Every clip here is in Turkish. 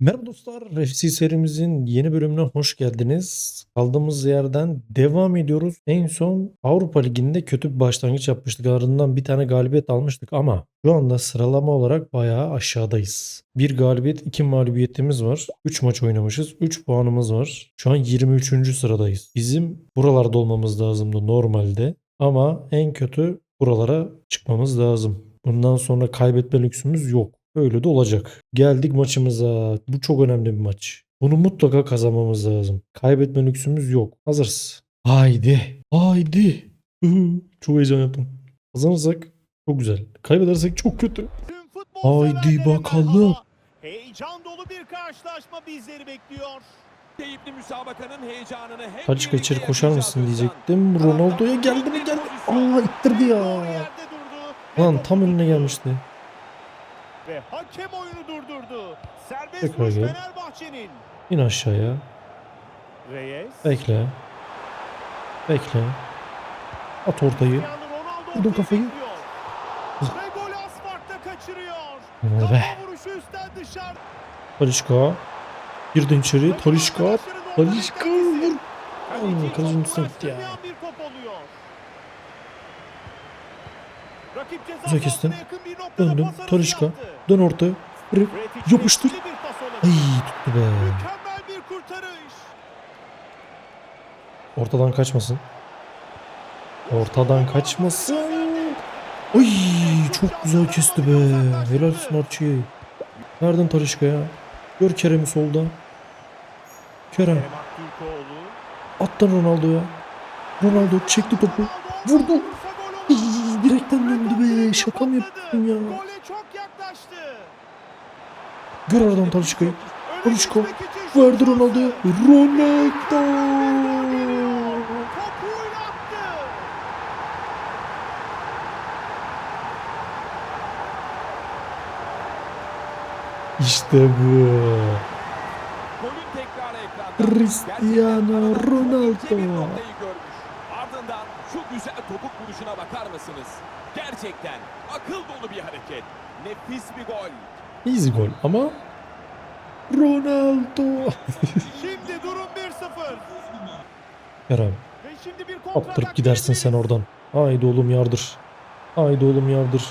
Merhaba dostlar, FC serimizin yeni bölümüne hoş geldiniz. Kaldığımız yerden devam ediyoruz. En son Avrupa Ligi'nde kötü bir başlangıç yapmıştık. Ardından bir tane galibiyet almıştık ama şu anda sıralama olarak bayağı aşağıdayız. Bir galibiyet, iki mağlubiyetimiz var. 3 maç oynamışız. 3 puanımız var. Şu an 23. sıradayız. Bizim buralarda olmamız lazımdı normalde. Ama en kötü buralara çıkmamız lazım. Bundan sonra kaybetme lüksümüz yok. Öyle de olacak. Geldik maçımıza. Bu çok önemli bir maç. Bunu mutlaka kazanmamız lazım. Kaybetme lüksümüz yok. Hazırız. Haydi. Haydi. Çok heyecan yaptım. Kazanırsak çok güzel. Kaybedersek çok kötü. Haydi bakalım. Heyecan dolu bir karşılaşma bizleri bekliyor. Keyifli müsabakanın heyecanını Tadiçka birlikte içeri koşar mısın diyecektim. Ronaldo'ya geldi mi geldi. Aa ittirdi ya. Lan tam önüne gelmişti. Ve hakem oyunu durdurdu. Serbest vuruş. Fenerbahçe'nin. İn aşağıya. Reyes. Bekle. Bekle. At ortayı. Vurdum kafayı. Ve golü asfaltta kaçırıyor. Be. Kafa vuruşu üstten dışarı. Talişka. Girdin içeri. Talişka. Talişka vur. Ay, kalecinin üstüne gitti ya. bir top oluyor. Bir noktada Döndüm. yaptı. Dön ortaya. Bırak. Kreatif Yapıştır. Ay tuttu be. Ortadan kaçmasın. Ortadan kaçmasın. Ay çok güzel kesti be. Helalsin Archie. Verdin Talişka'ya. Gör Kerem'i solda. Kerem. Attın Ronaldo'ya. Ronaldo çekti topu. Vurdu. Ay, direkten döndü be. Şaka mı yaptın ya? Gole çok yaklaştı. Gör geçmek için şut Verdi. Ronaldo. Attı. İşte bu. Cristiano Ronaldo. ince bir noktayı görmüş. Ardından şu güzel topuk vuruşuna bakar mısınız? Gerçekten akıl dolu bir hareket. Nefis bir gol. Easy gol ama Ronaldo. Şimdi durum 1-0. Kerem Ve şimdi bir kontra attırıp gidersin sen oradan. Haydi oğlum yardır. Haydi oğlum yardır.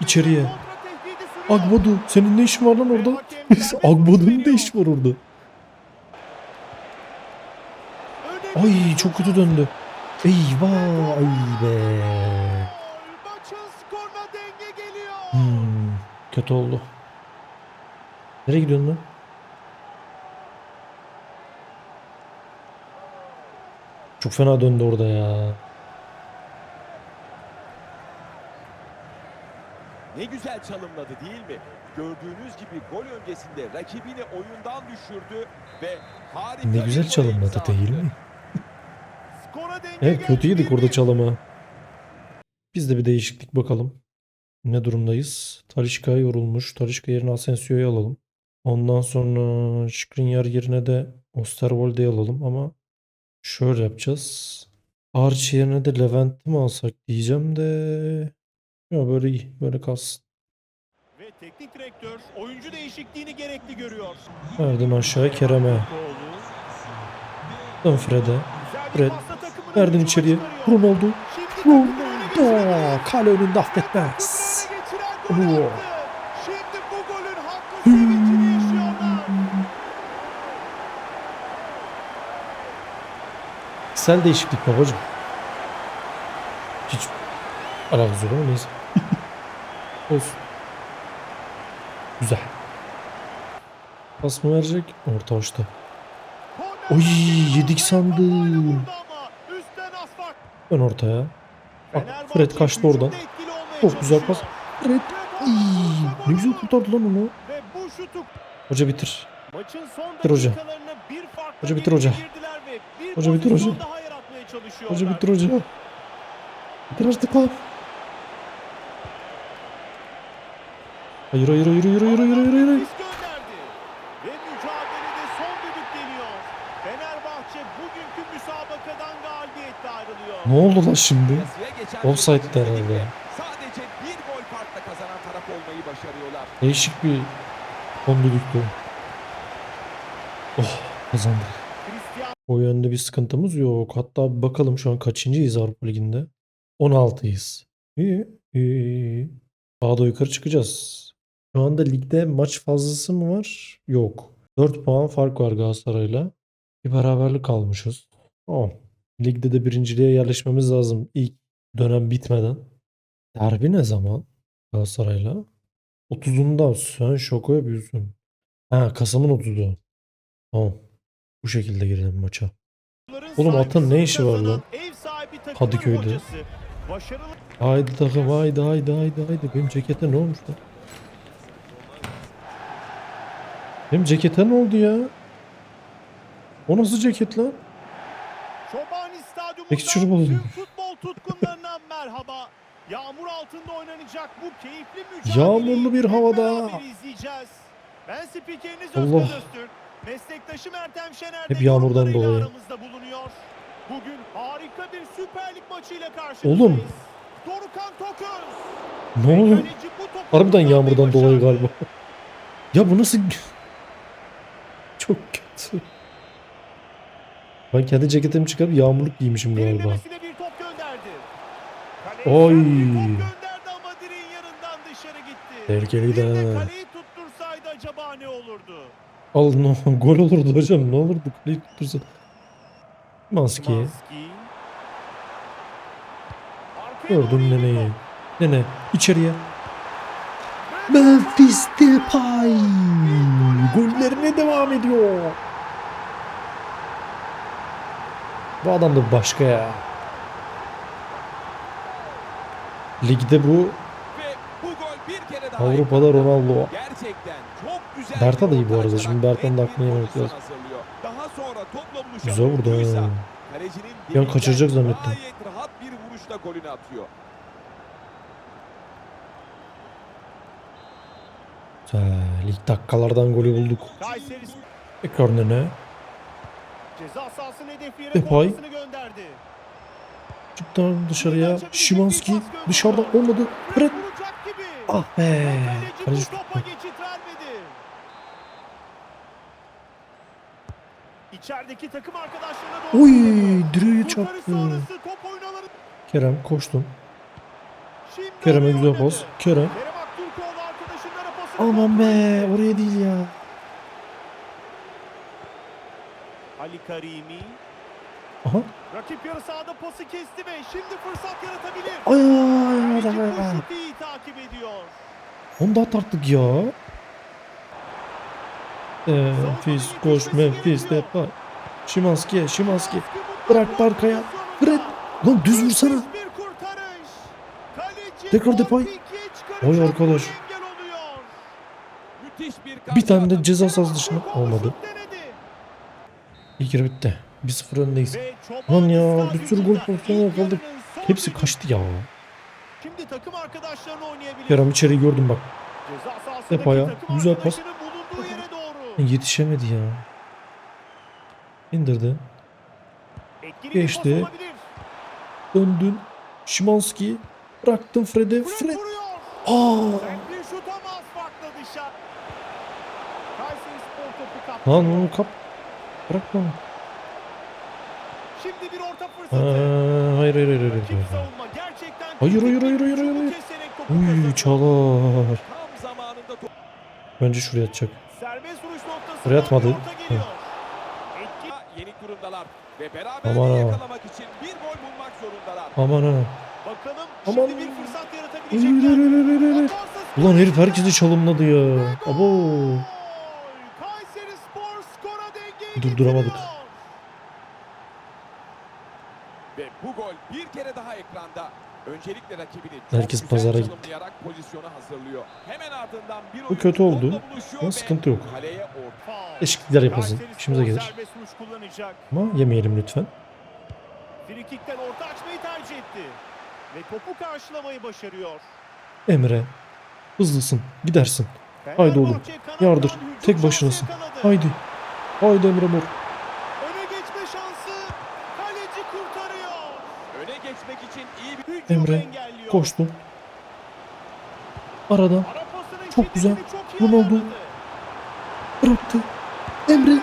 İçeriye. Agbadu senin ne işin var lan orada? Agbadu'nun ne işi var orada? Ay çok kötü döndü. Eyvah ay be. Hmm, kötü oldu. Nereye gidiyorsun lan? Çok fena döndü orada ya. Ne güzel çalımladı değil mi? Gördüğünüz gibi gol öncesinde rakibini oyundan düşürdü ve harika Ne güzel çalımladı değil mi? Evet geldi kötü yedik orada 1-1. çalımı. Biz de bir değişiklik bakalım. Ne durumdayız? Talişka yorulmuş. Talişka yerine Asensio'yu alalım. Ondan sonra Skriniar yerine de Osterwolde'yi alalım ama şöyle yapacağız. Archie yerine de Levent'i mi alsak diyeceğim de ya böyle iyi. Böyle kalsın. Ve teknik direktör oyuncu değişikliğini gerekli görüyor. Verdin aşağıya Kerem'e. Oğlu. Dön Fred'e. Güzel bir Fred. Verdin içeriye. Ronaldo. Ronaldo. Kale önünde affetmez. yaşıyorlar. Sel değişiklik babacım. Hiç alakası yok ama neyse. Olsun. Güzel. Pas mı verecek? Orta. Korner Oy, yedik sandım. Vurdu ama üstten asfalt. Ön ortaya. Bak Fred kaçtı oradan. Çok güzel pas. Fred. Gol ne güzel kurtardı lan onu. Hoca bitir. Bitir hoca. Hoca bitir hoca. Hoca bitir hoca. Hoca bitir hoca. Bitir artık lan. Hayır hayır hayır hayır hayır hayır hayır hayır. Risk gönderdi. Ve mücadelede son düdük geliyor. Fenerbahçe bugünkü müsabakadan galibiyetle ayrılıyor. Ne oldu lan şimdi? Bir herhalde. Sadece bir gol farkla kazanan taraf olmayı başarıyorlar. Değişik bir düdüktü. Oh kazandık. O yönde bir sıkıntımız yok. Hatta bakalım şu an kaçıncıyız Avrupa Ligi'nde? 16'yız. İyi, iyi, iyi. Daha da yukarı çıkacağız. Şu anda ligde maç fazlası mı var? Yok. 4 puan fark var Galatasaray'la. Bir beraberlik almışız. Tamam. Ligde de birinciliğe yerleşmemiz lazım ilk dönem bitmeden. Derbi ne zaman Galatasaray'la? 30'unda sen şoka yapıyorsun. Ha Kasım'ın 30'u. Tamam. Bu şekilde girelim maça. Oğlum atın ne işi var lan? Kadıköy'de. Haydi takım haydi haydi haydi haydi. Benim cekete ne olmuş lan? Benim cekete ne oldu ya? O nasıl ceket lan? Stadyumu'ndan buldum. futbol tutkunlarına merhaba. Yağmur altında oynanacak bu keyifli mücadeleyi Yağmurlu bir havada. izleyeceğiz. Ben spikeriniz Allah. Özkan Öztürk. Meslektaşım Ertem Şener Hep yağmurdan dolayı. aramızda bulunuyor. Bugün harika bir Süper Lig maçıyla karşınızdayız. Oğlum. Dorukan Toköz. Ne oluyor? Harbiden yağmurdan dolayı galiba. Ya bu nasıl... Çok kötü. Ben kendi ceketimi çıkarıp yağmurluk giymişim galiba. Oy. Tehlikeliydi ha. kaleyi tuttursaydı acaba ne olurdu? Al no, gol olurdu hocam ne olurdu kaleyi tuttursa. Maske. Szymanski. Arkaya doğru Gördüm neneyi. Nene içeriye. Memphis Depay gollerine devam ediyor. Bu adam da başka ya. Ligde bu Avrupa'da. Ronaldo. Berta da iyi bu arada. Şimdi Berta'nın da aklına pozisyon lazım. Güzel vurdu ha. kaçıracak zannettim. Rahat bir vuruşla golünü atıyor. Güzel. İlk dakikalardan golü bulduk. Tekrar Nene. Ceza sahasının hedefleyerek Depay. ortasını gönderdi. Çıktı dışarıya. Şimanski dışarıda olmadı. Gibi. Ah be. Kaleci topa geçit vermedi. İçerideki takım arkadaşlarına doğru. Oy direğe çarptı. Kerem koştum. Kerem'e güzel pas. Kerem. Aman be oraya değil ya. Ali Karimi. Aha. Rakip yarı sahada pası kesti ve şimdi fırsat yaratabilir. Ay ay ay ay ay. takip ediyor. Onu da atarttık ya. Memphis koş Memphis Depay. Şimanski Şimanski. Bırak arkaya. Fred. Lan düz vursana. Tekrar Depay. Vay arkadaş. bir tane de ceza sahası dışına olmadı. İlk yarı bitti. 1-0 öndeyiz. Lan ya bir sürü gol pozisyonu yakaladık. Hepsi kaçtı ya. Şimdi takım arkadaşlarını oynayabilir. Kerem içeri gördüm bak. Depay'a güzel pas. Yetişemedi ya. İndirdi. Etkili Geçti. Döndün. Şimanski. Bıraktın Fred'e. Fred. Aa. Lan onu kap. Bırakma. Şimdi bir orta fırsatı. hayır hayır hayır hayır. Hayır. savunma gerçekten Hayır, hayır, hayır, hayır, hayır. topu Uy çalar. Bence şuraya atacak. Serbest vuruş noktasında Buraya atmadı. Etkili Yenik durumdalar ve beraberliği Aman yakalamak için bir gol bulmak zorundalar. Aman ha. bakalım Aman. şimdi bir fırsat Hayır, yaratabilecekler. hayır, hayır, hayır, hayır. Ulan herif herkesi çalımladı ya. Abo. Durduramadık. Ve bu gol bir kere daha ekranda. Öncelikle rakibini çok Herkes güzel pazara gitti. pozisyonu hazırlıyor. Hemen ardından bir Bu kötü oldu. Ama sıkıntı yok. Yapılsın. Kayseri İşimize gelir. Ama yemeyelim lütfen. Frikikten orta açmayı tercih etti. Ve topu karşılamayı başarıyor. Emre. Hızlısın. Gidersin. Haydi oğlum, Yardır. Tek başınasın. Haydi. Haydi Emre Mor. Öne geçme şansı. Kaleci kurtarıyor. Öne geçmek için iyi bir Hücumu Emre, engelliyor. Koştum. Arada. Ara pasının Çok güzel. çok Ronaldo. Bıraktı. Emre. Ve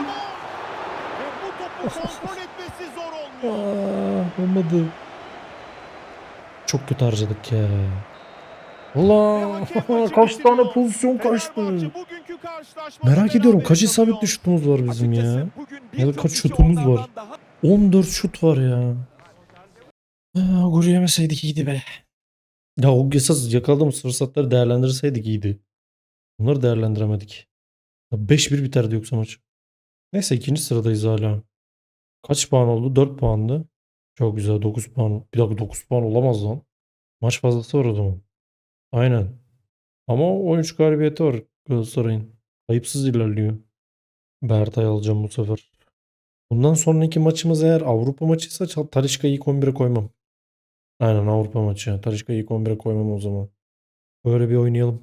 bu topu kontrol etmesi zor olmuyor. Aa, olmadı. Çok kötü harcadık ya. Ulan kaç tane pozisyon kaçtı. Merak ediyorum kaç isabetli şutumuz var bizim ya. Ya da kaç şutumuz var? onlardan daha 14 şut var ya. Aa, golü yemeseydik iyiydi be. Ya o esas yakaladığımız fırsatları değerlendirseydik iyiydi. Bunları değerlendiremedik. Ya 5-1 biterdi yoksa maç. Neyse ikinci sıradayız hala. Kaç puan oldu? 4 puandı. Çok güzel 9 puan. Bir dakika 9 puan olamaz lan. Maç fazlası var o zaman. Aynen. Ama 13 galibiyeti var Galatasaray'ın. Ayıpsız ilerliyor. Bertay alacağım bu sefer. Bundan sonraki maçımız eğer Avrupa maçıysa Talisca'yı ilk 11'e koymam. Aynen Avrupa maçı. Talisca'yı ilk 11'e koymam o zaman. Böyle bir oynayalım.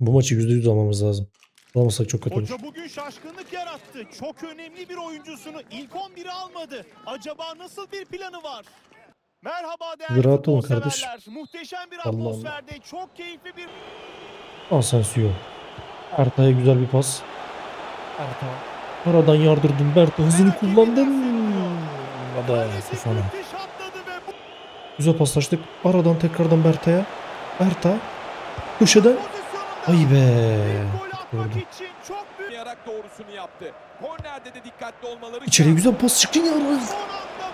Bu maçı %100 almamız lazım. Olmasak çok kötü olur. Hoca bugün şaşkınlık yarattı. Çok önemli bir oyuncusunu ilk 11'e almadı. Acaba nasıl bir planı var? Merhaba değerli olun kardeş. severler. Muhteşem bir Allah Allah. atmosferde çok keyifli bir Asensio. Ertay'a güzel bir pas. Ertay. Aradan yardırdın Berta. Hızını kullandın. Hadi bu Güzel paslaştık. Aradan tekrardan Berta'ya. Berta. Pozisyonunda Ay be. Gördüm. için çok büyük oynayarak doğrusunu yaptı. Kornerde de dikkatli olmaları İçeriye güzel pas çıktı ya. son anda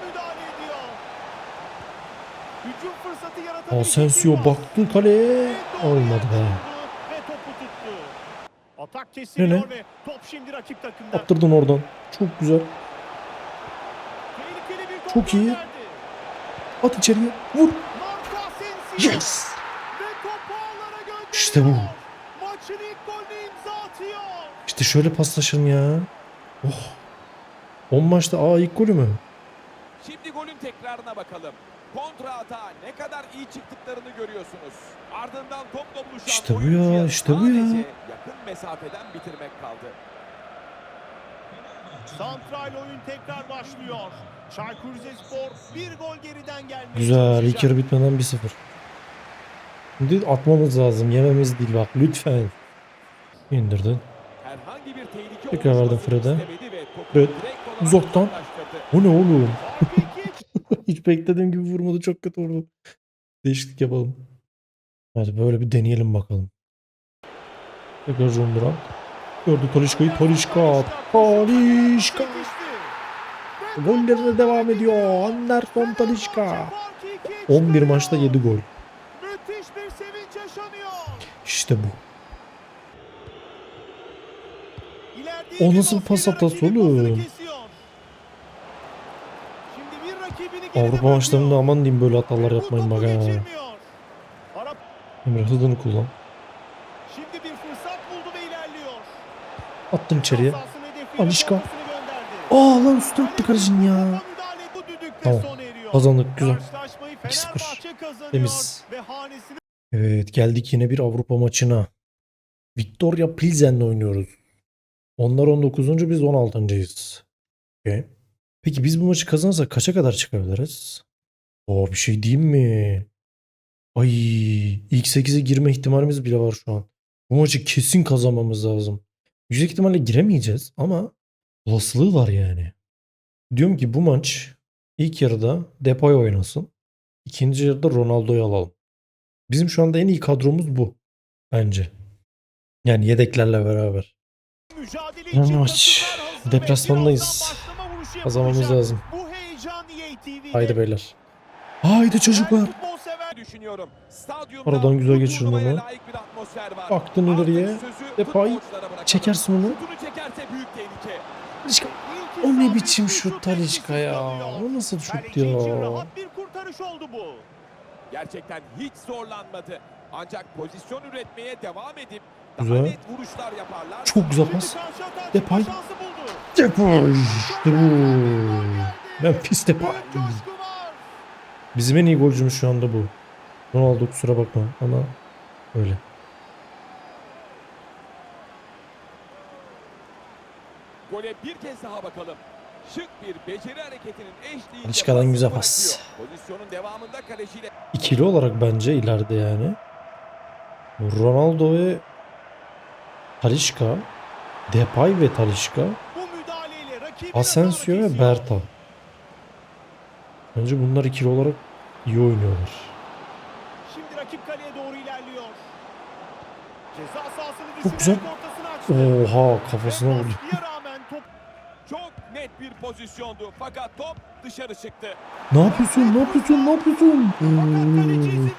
müdahale ediyor. Hücum fırsatı yaratabilecek Asensio baktı kaleye. Olmadı be. Atak kesiliyor Yine. ve top şimdi rakip takımda. Attırdın oradan. Çok güzel. Tehlikeli bir top Çok iyi. gönderdi. At içeriye. Vur. Yes. İşte bu. Maçın ilk golünü imza atıyor. İşte şöyle paslaşırım ya. Oh. 10 maçta aa ilk golü mü? Şimdi golün tekrarına bakalım. Kontra hata ne kadar iyi çıktıklarını görüyorsunuz. Ardından topla buluşan İşte bu ya, işte bu ya. yakın mesafeden bitirmek kaldı. Santral oyun tekrar başlıyor. Çaykur Rizespor bir gol geriden gelmeye Güzel. İlk yarı bitmeden 1-0. Şimdi atmamız lazım. Yememiz değil bak. Lütfen. İndirdin. Herhangi bir tehlike Tekrar verdim Fred'e. Fred, uzaktan. O ne oğlum? Hiç beklediğim gibi vurmadı. Çok kötü vurdu. Değişiklik yapalım. Hadi böyle bir deneyelim bakalım. Tekrar John Duran. Gördü Talişka'yı. Talişka. Talişka. Gollerine devam ediyor. Anderson Talişka. 11 maçta 7 gol. Müthiş bir sevinç yaşanıyor. İşte bu. O nasıl pas hatası oğlum? pasını kesiyor. Şimdi bir rakibini geride Avrupa maçlarında aman diyeyim böyle hatalar yapmayın bak ha. Emre hızını kullan. şimdi bir fırsat buldu ve ilerliyor. Attın içeriye. Alişka. Aa lan üstüne attı kalecinin ya. Tamam. Kazandık güzel. Karşılaşmayı 2-0. Fenerbahçe kazanıyor Temiz. Evet geldik yine bir Avrupa maçına. Victoria Pilsen'le oynuyoruz. Onlar 19. biz 16.'yız. Okey. Peki biz bu maçı kazanırsak kaça kadar çıkabiliriz? Oo bir şey diyeyim mi? Ay ilk 8'e girme ihtimalimiz bile var şu an. Bu maçı kesin kazanmamız lazım. Yüksek ihtimalle giremeyeceğiz ama olasılığı var yani. Diyorum ki bu maç ilk yarıda Depay oynasın. İkinci yarıda Ronaldo'yu alalım. Bizim şu anda en iyi kadromuz bu. Bence. Yani yedeklerle beraber. mücadele maç deplasmandayız. Kazanmamız lazım. TV'de. Haydi beyler. Haydi çocuklar. Futbol sever düşünüyorum. Stadyumda Aradan güzel turnuvaya onu. layık bir atmosfer var. Baktın ileriye. Depay. Çekersin onu. Talişka. O ne biçim şut Talişka ya. O nasıl şut ya. rahat bir kurtarış oldu bu. Gerçekten hiç zorlanmadı. Ancak pozisyon üretmeye devam edip Güzel. Çok güzel pas. Depay. Depay. İşte bu. Memphis Depay. Bizim en iyi golcümüz şu anda bu. Ronaldo kusura bakma ama öyle. Gole bir kez daha bakalım. Şık bir beceri hareketinin eşliğinde Talişka'dan pasını güzel pas. Pozisyonun devamında kaleciyle İkili olarak bence ileride yani. Ronaldo ve Talişka Depay ve rakibin Asensio ve. Berta. Bence bunlar ikili olarak iyi oynuyorlar. Şimdi rakip kaleye doğru ilerliyor. Ceza sahasını Çok güzel. Oha kafasına vurdu. Çok net bir pozisyondu fakat top dışarı çıktı. Ne yapıyorsun? Ne yapıyorsun? Ne yapıyorsun?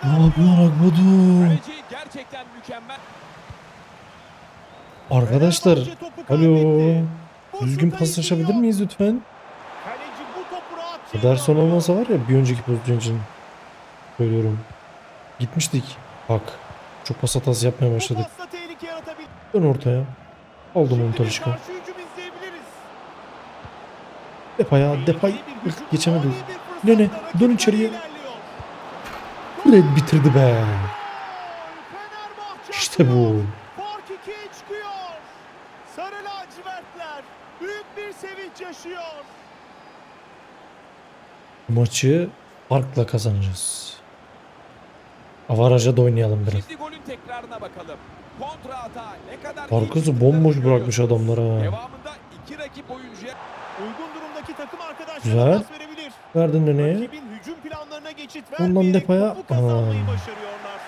Ne yapıyorsun? Kaleci gerçekten mükemmel. Arkadaşlar alo. Düzgün paslaşabilir miyiz lütfen? Ederson olmasa var ya bir önceki pozisyon için söylüyorum. Gitmiştik. Bak. Çok pas hatası yapmaya başladık. Dön ortaya. Aldım onu Talişka. Depaya, Depay. Geçemedi. Nene, rakip dön içeriye. Red bitirdi be. İşte bu. atıyor. Fark ikiye çıkıyor. Sarı lacivertler büyük bir sevinç yaşıyor. Maçı farkla kazanacağız. Avaraja da oynayalım biraz. Şimdi golün tekrarına bakalım. Kontra hata ne kadar Arkası bomboş bırakmış görüyorsunuz. adamlar ha. Devamında iki rakip oyuncuya Uygun durumdaki takım arkadaşlarına Güzel. pas verebilir. Verdin neneye. Rakibin hücum planlarına geçit Ondan vermeyerek Depay'a- topu kazanmayı Aa. başarıyorlar.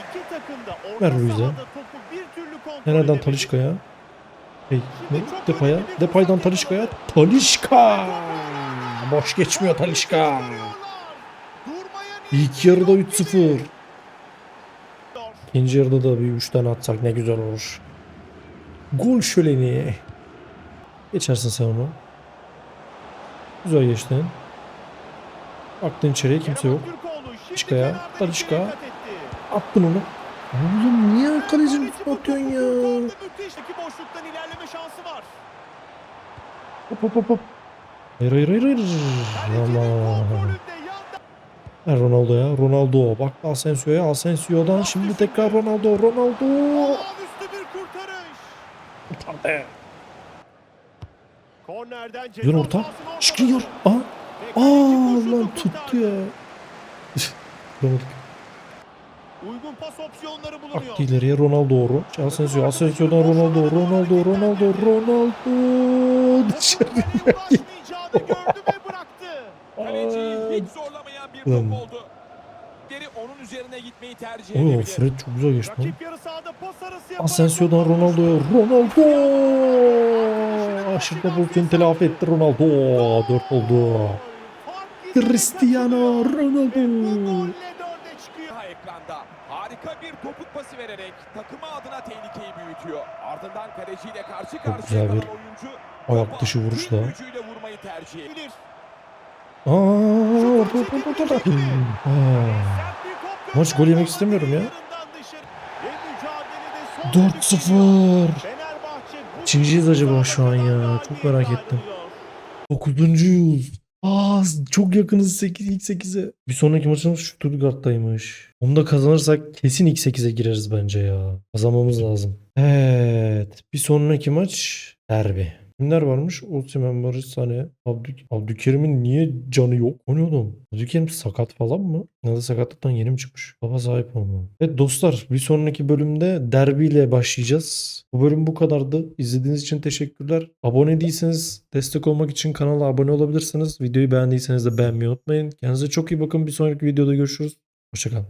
İki takım da orta Ver Ruiz'e. sahada topu bir türlü kontrol Nereden edemedi. Talişka'ya? Hey, ne? Depaya. Depaydan Talişka'ya. Talişka! Boş geçmiyor Talişka. İlk yarıda yok 3-0. gibi. İkinci yarıda da bir 3 tane atsak ne güzel olur. Gol şöleni. Geçersin sen onu. Güzel geçtin. Baktın içeriye kimse yok. Talişka'ya, Talişka. Attın onu. Oğlum niye kalecinin Kaleci üstüne bu atıyorsun ya? kurtardı. Müthiş. İki boşluktan ilerleme şansı var. Hop hop hop hop. Hayır hayır hayır hayır. Aman. Ver Ronaldo'ya. Ronaldo. Bak Asensio'ya. Asensio'dan şimdi tekrar Ronaldo. Ronaldo. Kurtardı. Dön orta. Şikriyor. Aa. Aa lan tuttu ya. Vuramadık. Uygun pas opsiyonları bulunuyor. Aktı ileriye Ronaldo doğru. Asensio. Asensio'dan Ronaldo. Ronaldo. Ronaldo. Ronaldo. Dışarı. Ve bıraktı. kaleciyi hiç zorlamayan bir Ulan. top oldu. Geri onun üzerine gitmeyi tercih Oo edebilir. Fred çok güzel geçti lan. Rakip yarı sahada pas arası Asensio'dan Ronaldo'ya. Ronaldo. Aşırı pozisyonu telafi etti Ronaldo. 4 oldu. Fark Cristiano. Ronaldo. Golle çıkıyor. Daha ekranda harika bir topuk pası vererek takımı adına tehlikeyi büyütüyor. Ardından kaleciyle karşı karşıya kalan oyuncu ayak dışı vuruşla. gücüyle vurmayı tercih ediyor. Bilir. Aa, orta orta orta orta. Maç gol yemek istemiyorum ya. Yarından dışarı. Ve mücadelede son 4-0. Fenerbahçe bu Kaçıncıyız acaba şu an ya? Çok merak ettim. ayrılıyor. 9. Aa çok yakınız 8 ilk 8'e. Bir sonraki maçımız Stuttgart'taymış. Onu da kazanırsak kesin ilk 8'e gireriz bence ya. Kazanmamız lazım. Evet. Bir sonraki maç derbi. Kimler varmış? Osimhen, Barış Sane, Abdü Abdülkerim'in niye canı yok? O ne oğlum? Abdülkerim sakat falan mı? Ya da sakatlıktan yeni mi çıkmış? Baba sahip olma. Evet dostlar bir sonraki bölümde derbiyle başlayacağız. Bu bölüm bu kadardı. İzlediğiniz için teşekkürler. Abone değilseniz destek olmak için kanala abone olabilirsiniz. Videoyu beğendiyseniz de beğenmeyi unutmayın. Kendinize çok iyi bakın. Bir sonraki videoda görüşürüz. Hoşçakalın.